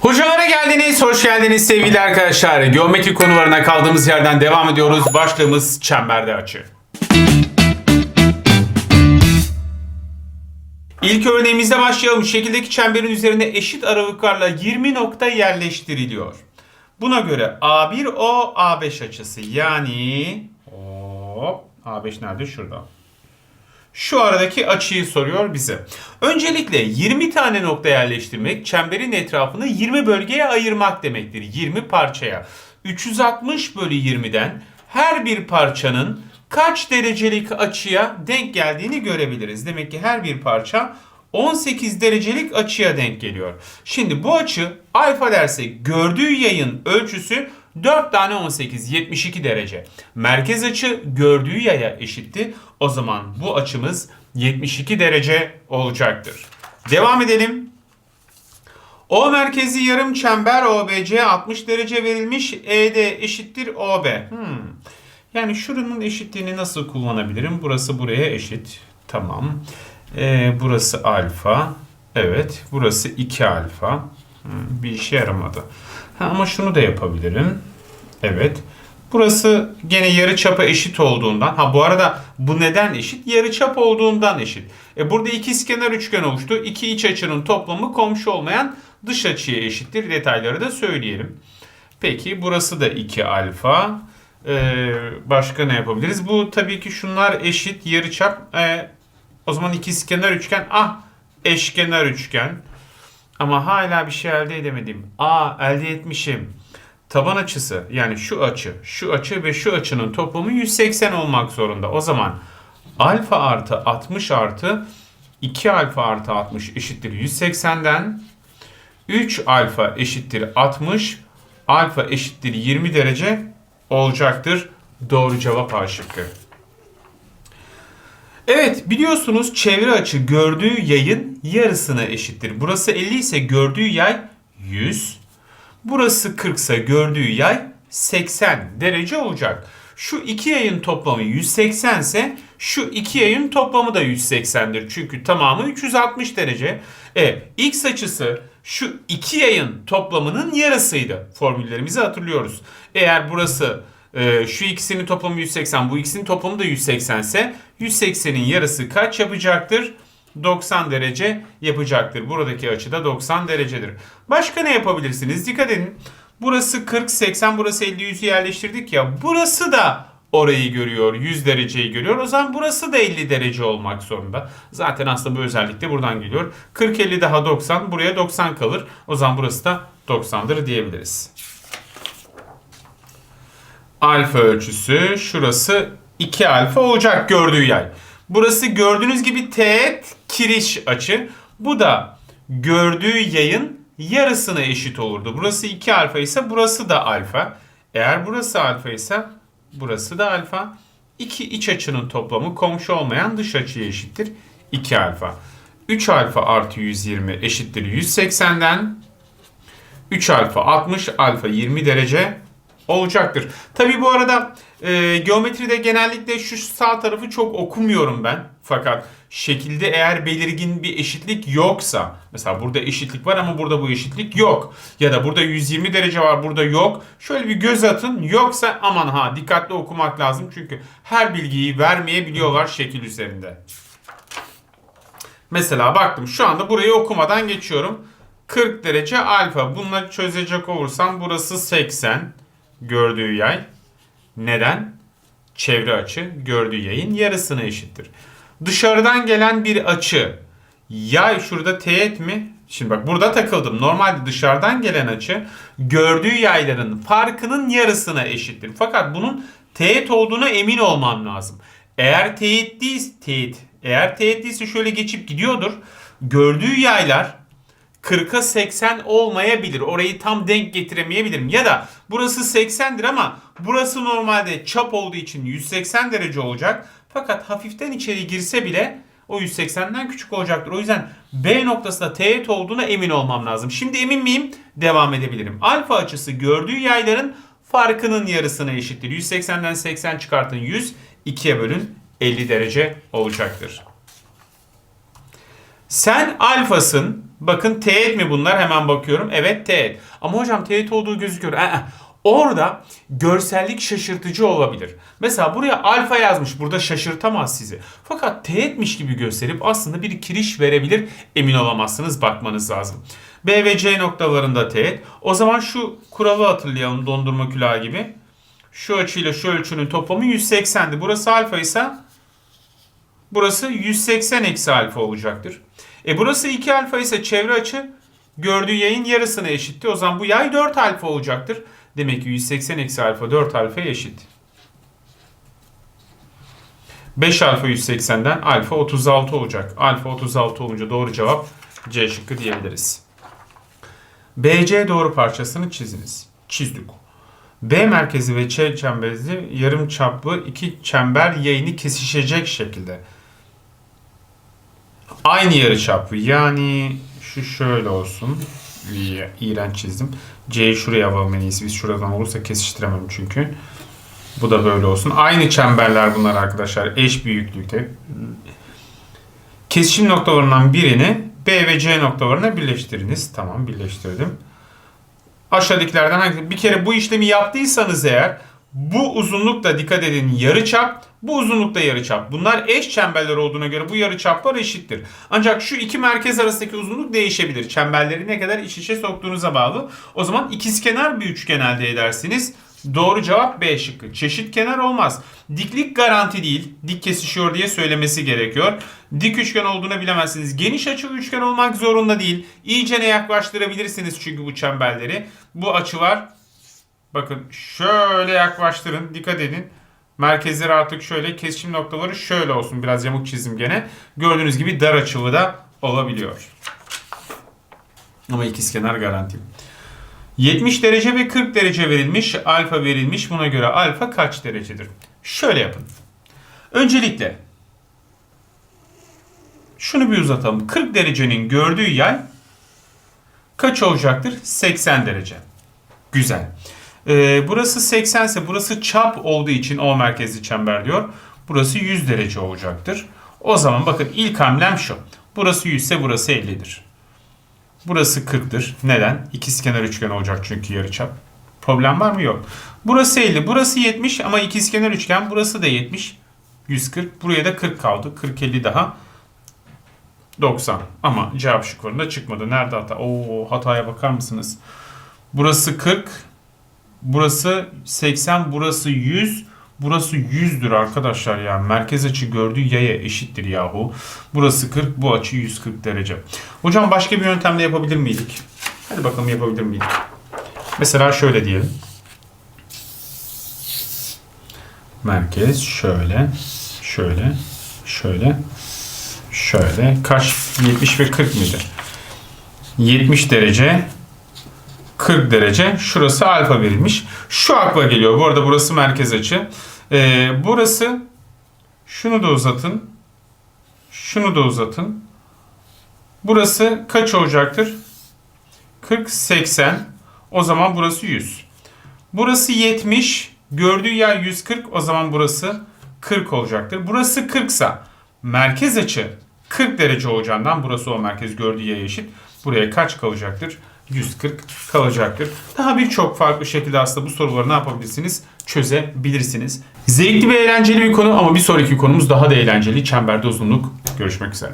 Hocalara geldiniz, hoş geldiniz sevgili arkadaşlar. Geometri konularına kaldığımız yerden devam ediyoruz. Başlığımız çemberde açı. İlk örneğimizde başlayalım. Şekildeki çemberin üzerine eşit aralıklarla 20 nokta yerleştiriliyor. Buna göre A1 O A5 açısı yani hop A5 nerede? Şurada. Şu aradaki açıyı soruyor bize. Öncelikle 20 tane nokta yerleştirmek çemberin etrafını 20 bölgeye ayırmak demektir. 20 parçaya. 360 bölü 20'den her bir parçanın kaç derecelik açıya denk geldiğini görebiliriz. Demek ki her bir parça 18 derecelik açıya denk geliyor. Şimdi bu açı alfa dersek gördüğü yayın ölçüsü 4 tane 18 72 derece. Merkez açı gördüğü yaya eşitti. O zaman bu açımız 72 derece olacaktır. Devam edelim. O merkezi yarım çember OBC 60 derece verilmiş. ED eşittir OB. Hmm. Yani şuranın eşitliğini nasıl kullanabilirim? Burası buraya eşit. Tamam. Ee, burası alfa. Evet. Burası 2 alfa. Hmm, bir işe yaramadı. Ha, ama şunu da yapabilirim. Evet. Burası gene yarı çapa eşit olduğundan. Ha bu arada bu neden eşit? Yarı çap olduğundan eşit. E burada ikizkenar üçgen oluştu. İki iç açının toplamı komşu olmayan dış açıya eşittir. Detayları da söyleyelim. Peki burası da 2 alfa. Ee, başka ne yapabiliriz? Bu tabii ki şunlar eşit yarıçap. Ee, o zaman ikizkenar üçgen. Ah eşkenar üçgen. Ama hala bir şey elde edemedim. Aa elde etmişim. Taban açısı yani şu açı, şu açı ve şu açının toplamı 180 olmak zorunda. O zaman alfa artı 60 artı 2 alfa artı 60 eşittir 180'den 3 alfa eşittir 60 alfa eşittir 20 derece olacaktır. Doğru cevap A şıkkı. Evet biliyorsunuz çevre açı gördüğü yayın yarısına eşittir. Burası 50 ise gördüğü yay 100. Burası 40 ise gördüğü yay 80 derece olacak. Şu iki yayın toplamı 180 ise şu iki yayın toplamı da 180'dir. Çünkü tamamı 360 derece. E, x açısı şu iki yayın toplamının yarısıydı. Formüllerimizi hatırlıyoruz. Eğer burası e, şu ikisinin toplamı 180, bu ikisinin toplamı da 180 ise 180'in yarısı kaç yapacaktır? 90 derece yapacaktır. Buradaki açı da 90 derecedir. Başka ne yapabilirsiniz? Dikkat edin. Burası 40, 80, burası 50, 100'ü yerleştirdik ya. Burası da orayı görüyor. 100 dereceyi görüyor. O zaman burası da 50 derece olmak zorunda. Zaten aslında bu özellik de buradan geliyor. 40, 50 daha 90. Buraya 90 kalır. O zaman burası da 90'dır diyebiliriz. Alfa ölçüsü şurası 2 alfa olacak gördüğü yay. Burası gördüğünüz gibi teğet kiriş açı. Bu da gördüğü yayın yarısına eşit olurdu. Burası 2 alfa ise burası da alfa. Eğer burası alfa ise burası da alfa. İki iç açının toplamı komşu olmayan dış açıya eşittir. 2 alfa. 3 alfa artı 120 eşittir 180'den 3 alfa 60 alfa 20 derece olacaktır. Tabi bu arada e, geometride genellikle şu sağ tarafı çok okumuyorum ben. Fakat şekilde eğer belirgin bir eşitlik yoksa mesela burada eşitlik var ama burada bu eşitlik yok. Ya da burada 120 derece var burada yok. Şöyle bir göz atın yoksa aman ha dikkatli okumak lazım. Çünkü her bilgiyi vermeyebiliyorlar şekil üzerinde. Mesela baktım şu anda burayı okumadan geçiyorum. 40 derece alfa. Bunları çözecek olursam burası 80 gördüğü yay. Neden? Çevre açı gördüğü yayın yarısına eşittir. Dışarıdan gelen bir açı yay şurada teğet mi? Şimdi bak burada takıldım. Normalde dışarıdan gelen açı gördüğü yayların farkının yarısına eşittir. Fakat bunun teğet olduğuna emin olmam lazım. Eğer teğet değil, teğet. Eğer teğet değilse şöyle geçip gidiyordur. Gördüğü yaylar 40'a 80 olmayabilir. Orayı tam denk getiremeyebilirim. Ya da burası 80'dir ama burası normalde çap olduğu için 180 derece olacak. Fakat hafiften içeri girse bile o 180'den küçük olacaktır. O yüzden B noktasında teğet olduğuna emin olmam lazım. Şimdi emin miyim? Devam edebilirim. Alfa açısı gördüğü yayların farkının yarısına eşittir. 180'den 80 çıkartın 100. 2'ye bölün 50 derece olacaktır. Sen alfasın. Bakın teğet mi bunlar? Hemen bakıyorum. Evet teğet. Ama hocam teğet olduğu gözüküyor. Ee, orada görsellik şaşırtıcı olabilir. Mesela buraya alfa yazmış. Burada şaşırtamaz sizi. Fakat teğetmiş gibi gösterip aslında bir kiriş verebilir. Emin olamazsınız. Bakmanız lazım. B ve C noktalarında teğet. O zaman şu kuralı hatırlayalım dondurma külahı gibi. Şu açıyla şu ölçünün toplamı 180'di. Burası alfa ise burası 180 eksi alfa olacaktır. E burası 2 alfa ise çevre açı gördüğü yayın yarısına eşitti. O zaman bu yay 4 alfa olacaktır. Demek ki 180 eksi alfa 4 alfa eşit. 5 alfa 180'den alfa 36 olacak. Alfa 36 olunca doğru cevap C şıkkı diyebiliriz. BC doğru parçasını çiziniz. Çizdik. B merkezi ve C çemberli yarım çaplı iki çember yayını kesişecek şekilde. Aynı yarı çaplı. Yani şu şöyle olsun. İyi, iğrenç çizdim. C'yi şuraya alalım. Biz şuradan olursa kesiştiremem çünkü. Bu da böyle olsun. Aynı çemberler bunlar arkadaşlar. Eş büyüklükte. Kesişim noktalarından birini B ve C noktalarına birleştiriniz. Tamam birleştirdim. Aşağıdakilerden hangi bir kere bu işlemi yaptıysanız eğer bu uzunlukta dikkat edin yarıçap, bu uzunlukta yarıçap. Bunlar eş çemberler olduğuna göre bu yarıçaplar eşittir. Ancak şu iki merkez arasındaki uzunluk değişebilir. Çemberleri ne kadar iç içe soktuğunuza bağlı. O zaman ikizkenar bir üçgen elde edersiniz. Doğru cevap B şıkkı. Çeşit kenar olmaz. Diklik garanti değil. Dik kesişiyor diye söylemesi gerekiyor. Dik üçgen olduğunu bilemezsiniz. Geniş açılı üçgen olmak zorunda değil. İyicene yaklaştırabilirsiniz çünkü bu çemberleri. Bu açılar bakın şöyle yaklaştırın. Dikkat edin. Merkezleri artık şöyle kesişim noktaları şöyle olsun. Biraz yamuk çizim gene. Gördüğünüz gibi dar açılı da olabiliyor. Ama ikizkenar garanti. 70 derece ve 40 derece verilmiş. Alfa verilmiş. Buna göre alfa kaç derecedir? Şöyle yapın. Öncelikle şunu bir uzatalım. 40 derecenin gördüğü yay kaç olacaktır? 80 derece. Güzel. Ee, burası 80 ise burası çap olduğu için O merkezli çember diyor. Burası 100 derece olacaktır. O zaman bakın ilk hamlem şu. Burası 100 ise burası 50'dir. Burası 40'tır. Neden? İkizkenar üçgen olacak çünkü yarıçap. Problem var mı? Yok. Burası 50. Burası 70 ama ikizkenar üçgen. Burası da 70. 140. Buraya da 40 kaldı. 40 50 daha. 90. Ama cevap şıklarında çıkmadı. Nerede hata? Oo hataya bakar mısınız? Burası 40. Burası 80. Burası 100. Burası 100'dür arkadaşlar ya. Merkez açı gördüğü yaya eşittir yahu. Burası 40, bu açı 140 derece. Hocam başka bir yöntemle yapabilir miydik? Hadi bakalım yapabilir miydik? Mesela şöyle diyelim. Merkez şöyle, şöyle, şöyle, şöyle. Kaç? 70 ve 40 mıydı? 70 derece, 40 derece. Şurası alfa verilmiş. Şu akla geliyor. Bu arada burası merkez açı. Ee, burası şunu da uzatın. Şunu da uzatın. Burası kaç olacaktır? 40, 80. O zaman burası 100. Burası 70. Gördüğü yer 140. O zaman burası 40 olacaktır. Burası 40 sa merkez açı 40 derece olacağından burası o merkez gördüğü yere eşit. Buraya kaç kalacaktır? 140 kalacaktır. Daha birçok farklı şekilde aslında bu soruları ne yapabilirsiniz? Çözebilirsiniz. Zevkli ve eğlenceli bir konu ama bir sonraki konumuz daha da eğlenceli. Çemberde uzunluk. Görüşmek üzere.